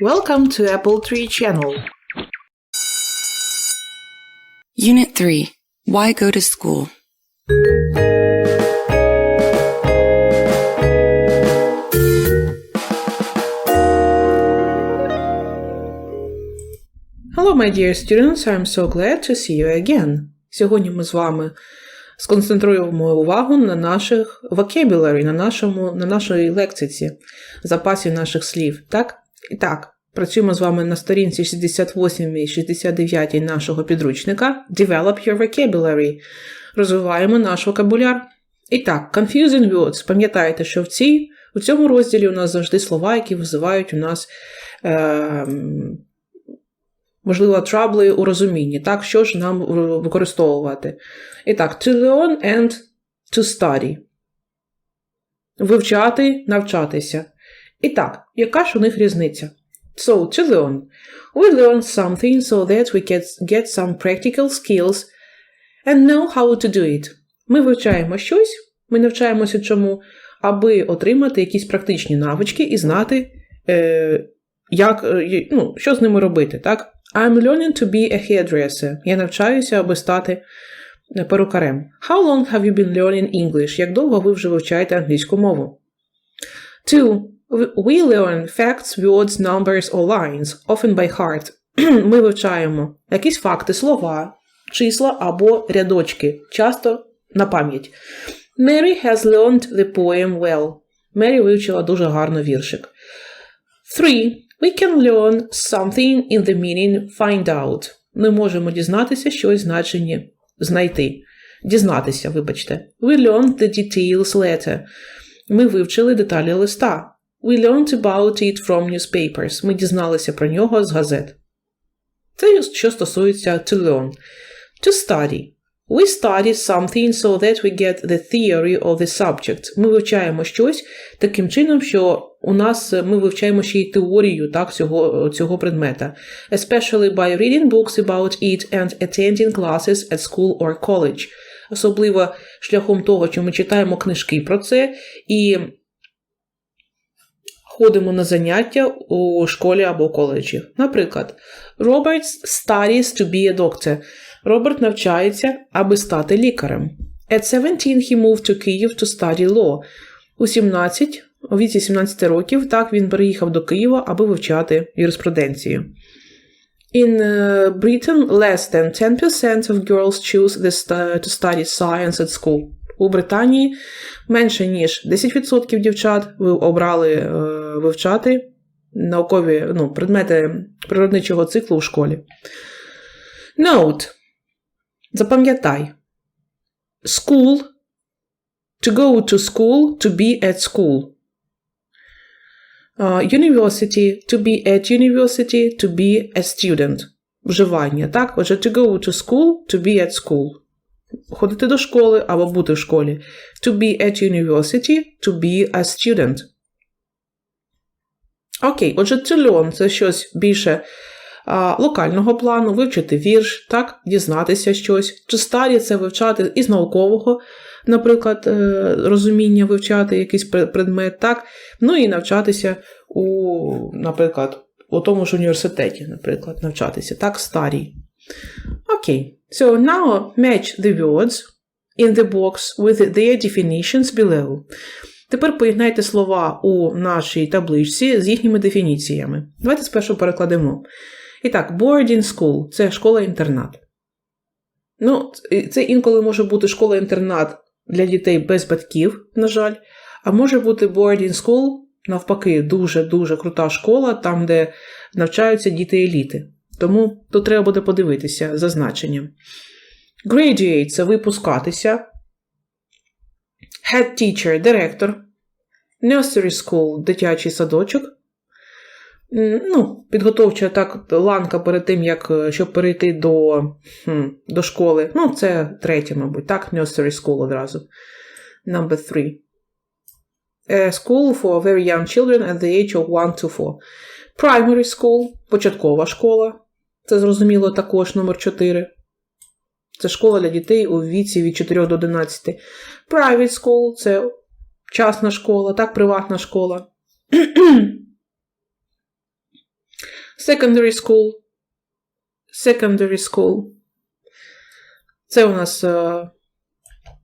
Welcome to Apple Tree Channel. Unit 3 Why Go to School? Hello, my dear students. I'm so glad to see you again. Сьогодні ми з вами сконцентруємо увагу на наших vocabulary, на, нашому, на нашій лексиці, запасі наших слів. Так? І так, працюємо з вами на сторінці 68 і 69 нашого підручника Develop your vocabulary. Розвиваємо наш вокабуляр. І так, confusing words. Пам'ятайте, що в, цій, у цьому розділі у нас завжди слова, які визивають у нас. Е, можливо, трабли у розумінні. Так, що ж нам використовувати? І так, to learn and to study. Вивчати, навчатися. І так, яка ж у них різниця? So, to learn. We learn something so that we get, get some practical skills and know how to do it. Ми вивчаємо щось, ми навчаємося чому, аби отримати якісь практичні навички і знати, е, як, е, ну, що з ними робити. так? I'm learning to be a hairdresser. Я навчаюся, аби стати перукарем. How long have you been learning English? Як довго ви вже вивчаєте англійську мову? 2. We learn facts, words, numbers or lines, often by heart. Ми вивчаємо якісь факти, слова, числа або рядочки, часто на пам'ять. Mary has learned the poem well. Мері вивчила дуже гарно віршик. 3. We can learn something in the meaning find out. Ми можемо дізнатися щось значення знайти. Дізнатися, вибачте. We learned the details later. Ми вивчили деталі листа. We learned about it from newspapers. Ми дізналися про нього з газет. Це що стосується to learn. To study. We study something so that we get the theory of the subject. Ми вивчаємо щось таким чином, що у нас ми вивчаємо ще й теорію так, цього, цього предмета. Especially by reading books about it and attending classes at school or college. Особливо шляхом того, що ми читаємо книжки про це і ходимо на заняття у школі або коледжі. Наприклад, Robert studies to be a doctor. Роберт навчається, аби стати лікарем. At 17 he moved to Kyiv to study law. У 17, у віці 17 років, так він переїхав до Києва, аби вивчати юриспруденцію. In uh, Britain, less than 10% of girls choose this, to study science at school. У Британії менше ніж 10% дівчат обрали uh, вивчати наукові ну, предмети природничого циклу у школі. Note. Запам'ятай. School. To go to school, to be at school. Uh, university, to be at university, to be a student. Вживання, так? Отже, to go to school, to be at school. Ходити до школи або бути в школі. To be at university, to be a student. Окей, отже, to – це щось більше а, локального плану, вивчити вірш, так, дізнатися щось. To study – це вивчати із наукового, наприклад, розуміння вивчати якийсь предмет, так, ну і навчатися у, наприклад, у тому ж університеті, наприклад, навчатися, так, старій. Окей. So now match the words in the box with their definitions below. Тепер поєднайте слова у нашій табличці з їхніми дефініціями. Давайте спершу перекладемо. І так, boarding school це школа-інтернат. Ну, це інколи може бути школа-інтернат для дітей без батьків, на жаль, а може бути boarding school, навпаки, дуже-дуже крута школа, там, де навчаються діти-еліти. Тому тут треба буде подивитися за значенням. Graduate – це випускатися. Head teacher – директор. Nursery school – дитячий садочок. Ну, Підготовча так ланка перед тим, як щоб перейти до до школи. Ну, це третє, мабуть, так, nursery school одразу. Number three. A school for very young children at the age of 1 to 4. Primary school початкова школа. Це зрозуміло також номер 4. Це школа для дітей у віці від 4 до 11. Private school це частна школа, так, приватна школа. Secondary school. Secondary school. Це у нас е,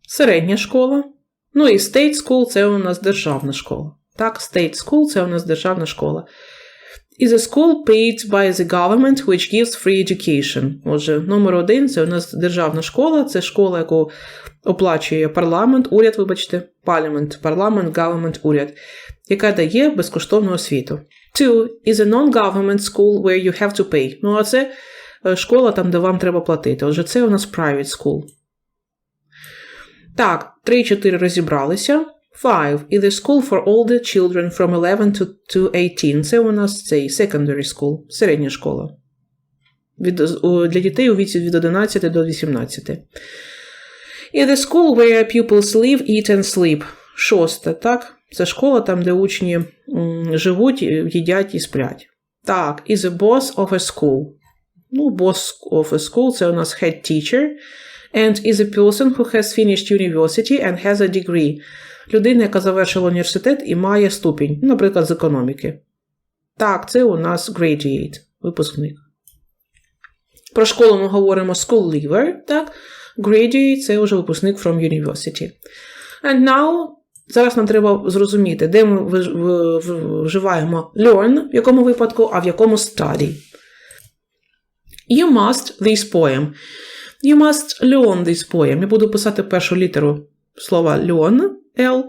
середня школа. Ну і state school це у нас державна школа. Так, state school це у нас державна школа. Is a school paid by the government which gives free education. Отже, номер один це у нас державна школа, це школа, яку оплачує парламент, уряд, вибачте, парламент, парламент, government, уряд, яка дає безкоштовну освіту. Two is a non-government school where you have to pay. Ну, а це е, школа там, де вам треба платити. Отже, це у нас private school. Так, 3-4 розібралися. Five is a school for the children from 11 to, to 18. Це у нас цей secondary school, середня школа. Від, для дітей у віці від 11 до 18. Is a school where pupils live, eat and sleep. Шосте, так? Це школа там, де учні живуть, їдять і сплять. Так, is a boss of a school. Ну, boss of a school це у нас head teacher. And is a person who has finished university and has a degree. Людина, яка завершила університет і має ступінь, наприклад, з економіки. Так, це у нас graduate, випускник. Про школу ми говоримо school leaver, так? Graduate це вже випускник from university. And now, зараз нам треба зрозуміти, де ми вживаємо learn, в якому випадку, а в якому study. You must this poem. You must learn this poem. Я буду писати першу літеру слова learn, L,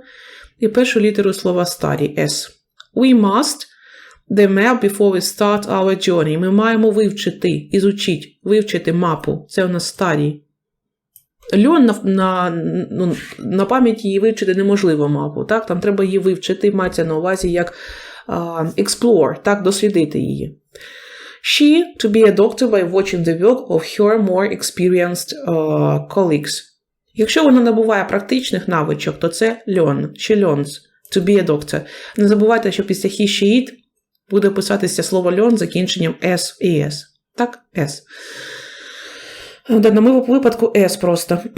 і першу літеру слова study, S. We must the map before we start our journey. Ми маємо вивчити, ізучити, вивчити мапу. Це у нас study. Льон на, на, ну, на пам'яті її вивчити неможливо мапу. Так? Там треба її вивчити, мається на увазі як uh, explore, так, дослідити її. She to be a doctor by watching the work of her more experienced uh, colleagues. Якщо вона набуває практичних навичок, то це learn, she learns to be a doctor. Не забувайте, що після he, she, it буде писатися слово learn закінченням s і s. Так, s. В даному випадку S просто.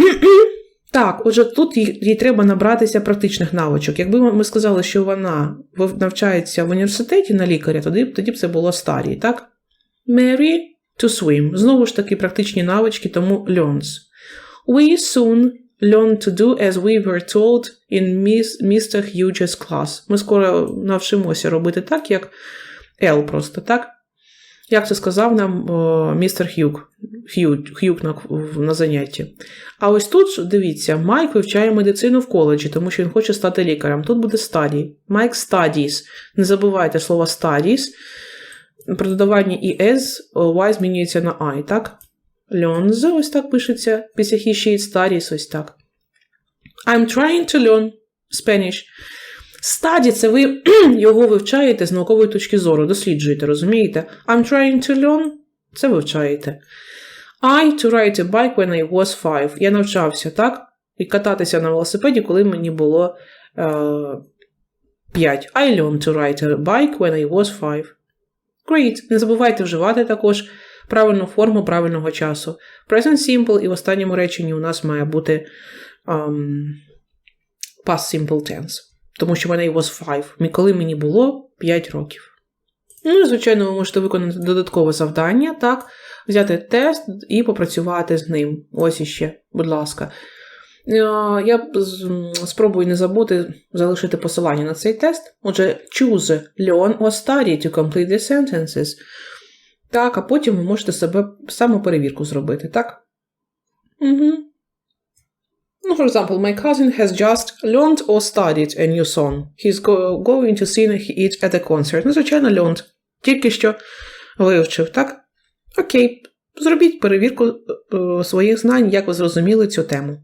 Так, отже, тут їй, треба набратися практичних навичок. Якби ми сказали, що вона навчається в університеті на лікаря, тоді, тоді б це було старі, так? Mary to swim. Знову ж таки, практичні навички, тому learns. We soon learn to do as we were told in Mr. Hughes class. Ми скоро навчимося робити так, як L просто, так? Як це сказав нам о, містер Х'юк, Х'юк на, на занятті. А ось тут, дивіться, Майк вивчає медицину в коледжі, тому що він хоче стати лікарем. Тут буде study. Майк studies. Не забувайте слово studies. При додаванні s y змінюється на I, так? Learns, ось так пишеться. Після he, she, studies, ось так. I'm trying to learn Spanish. Study – це ви його вивчаєте з наукової точки зору, досліджуєте, розумієте? I'm trying to learn – це вивчаєте. I to ride a bike when I was five. Я навчався, так? І кататися на велосипеді, коли мені було е, 5. I learned to ride a bike when I was five. Great. Не забувайте вживати також правильну форму правильного часу. Present simple і в останньому реченні у нас має бути um, past simple tense. Тому що when I was five. Коли мені було 5 років. Ну, і, звичайно, ви можете виконати додаткове завдання, так? Взяти тест і попрацювати з ним. Ось іще, будь ласка. Е, Я спробую не забути залишити посилання на цей тест. Отже, choose learn or study to complete the sentences. Так, а потім ви можете себе самоперевірку зробити, так? Угу. Ну, for example, my cousin has just learned or studied a new song. He's go- going to sing it at a concert. Ну, звичайно, learned. Тільки що вивчив, так? Окей, зробіть перевірку е, своїх знань, як ви зрозуміли цю тему.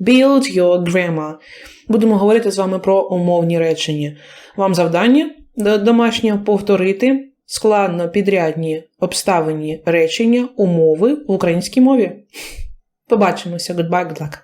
Build your grammar. Будемо говорити з вами про умовні речення. Вам завдання до- домашнє повторити складно підрядні обставині речення, умови в українській мові. Побачимося. Goodbye, good luck.